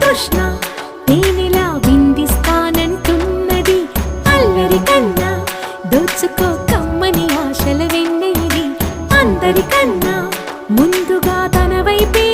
తృష్ణ నేనిలా విందిస్తానంటున్నది అల్లరి దోచుకో కమ్మని ఆశల వెన్నెది అందరికన్నా ముందుగా తన వైపే